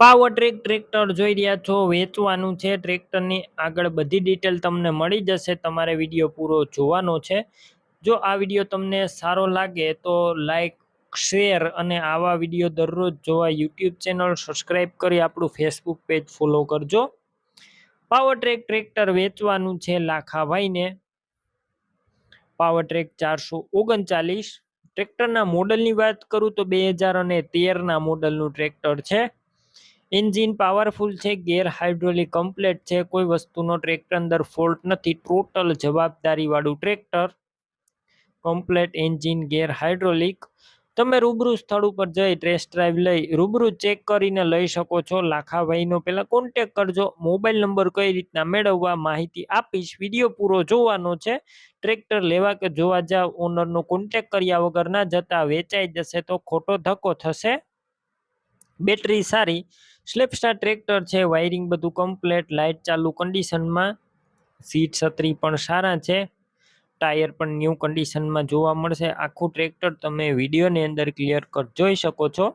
Power track tractor જોઈ રહ્યા છો. વેચવાનું છે. ટ્રેક્ટરની આગળ બધી ડિટેલ તમને મળી જશે. તમારે વીડિયો પૂરો જોવાનો છે. જો આ વીડિયો તમને સારો લાગે તો લાઈક શેર અને આવા વીડિયો દરરોજ જોવા યુટ્યુબ ચેનલ સબસ્ક્રાઈબ કરી આપણું ફેસબુક પેજ ફોલો કરજો. પાવર ટ્રેક ટ્રેક્ટર વેચવાનું છે લાખાભાઈને. પાવર ટ્રેક ચારસો ઓગણચાલીસ. ટ્રેક્ટરના મોડલની વાત કરું તો બે હજાર અને તેરના મોડલનું ટ્રેક્ટર છે. એન્જિન પાવરફુલ છે ગેર હાઇડ્રોલિક કમ્પ્લેટ છે, કોઈ વસ્તુનો ટ્રેક્ટર અંદર ફોલ્ટ નથી total જવાબદારીવાળું tractor complete engine gear hydraulic તમે રૂબરૂ સ્થળ ઉપર જઈ ટેસ્ટ ડ્રાઈવ લઈ, રૂબરૂ ચેક કરીને લઈ શકો છો. લાખાભાઈનો પહેલાં કોન્ટેક કરજો. મોબાઈલ નંબર કઈ રીતના મેળવવા માહિતી આપીશ. વીડિયો પૂરો જોવાનો છે. ટ્રેક્ટર લેવા કે જોવા જાવ ઓનરનો કોન્ટેક કર્યા વગર ના જતા વેચાઈ જશે તો ખોટો ધક્કો થશે. બેટરી સારી સ્લેપસ્ટાર ટ્રેક્ટર છે વાયરિંગ બધું કમ્પ્લેટ લાઇટ ચાલુ કન્ડિશનમાં સીટ છત્રી પણ સારા છે ટાયર પણ ન્યૂ કન્ડિશનમાં જોવા મળશે. આખું ટ્રેક્ટર તમે વિડીયોની અંદર ક્લિયર કટ જોઈ શકો છો.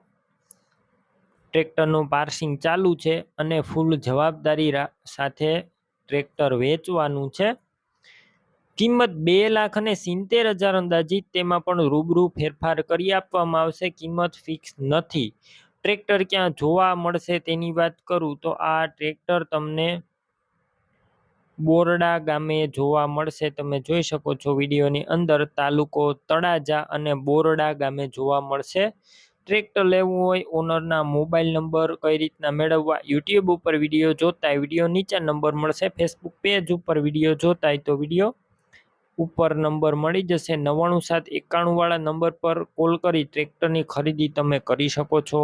ટ્રેક્ટરનું પાર્સિંગ ચાલુ છે અને ફૂલ જવાબદારી સાથે ટ્રેક્ટર વેચવાનું છે. કિંમત બે લાખ અને સિત્તેર હજાર અંદાજિત, તેમાં પણ રૂબરૂ ફેરફાર કરી આપવામાં આવશે. કિંમત ફિક્સ નથી. ટ્રેક્ટર ક્યાં જોવા મળશે તેની વાત કરું તો આ ટ્રેક્ટર તમને બોરડા ગામે જોવા મળશે. તમે જોઈ શકો છો વિડીયોની અંદર તાલુકો તળાજા અને બોરડા ગામે જોવા મળશે. ટ્રેક્ટર લેવું હોય ઓનરના મોબાઈલ નંબર કઈ રીતના મેળવવા યુટ્યુબ ઉપર વીડિયો જોતા વીડિયો નીચે નંબર મળશે. ફેસબુક પેજ ઉપર વીડિયો જોતા તો વીડિયો ઉપર નંબર મળી જશે. નવ્વાણું સાત એકાણું વાળા નંબર પર કોલ કરી ટ્રેક્ટરની ખરીદી તમે કરી શકો છો.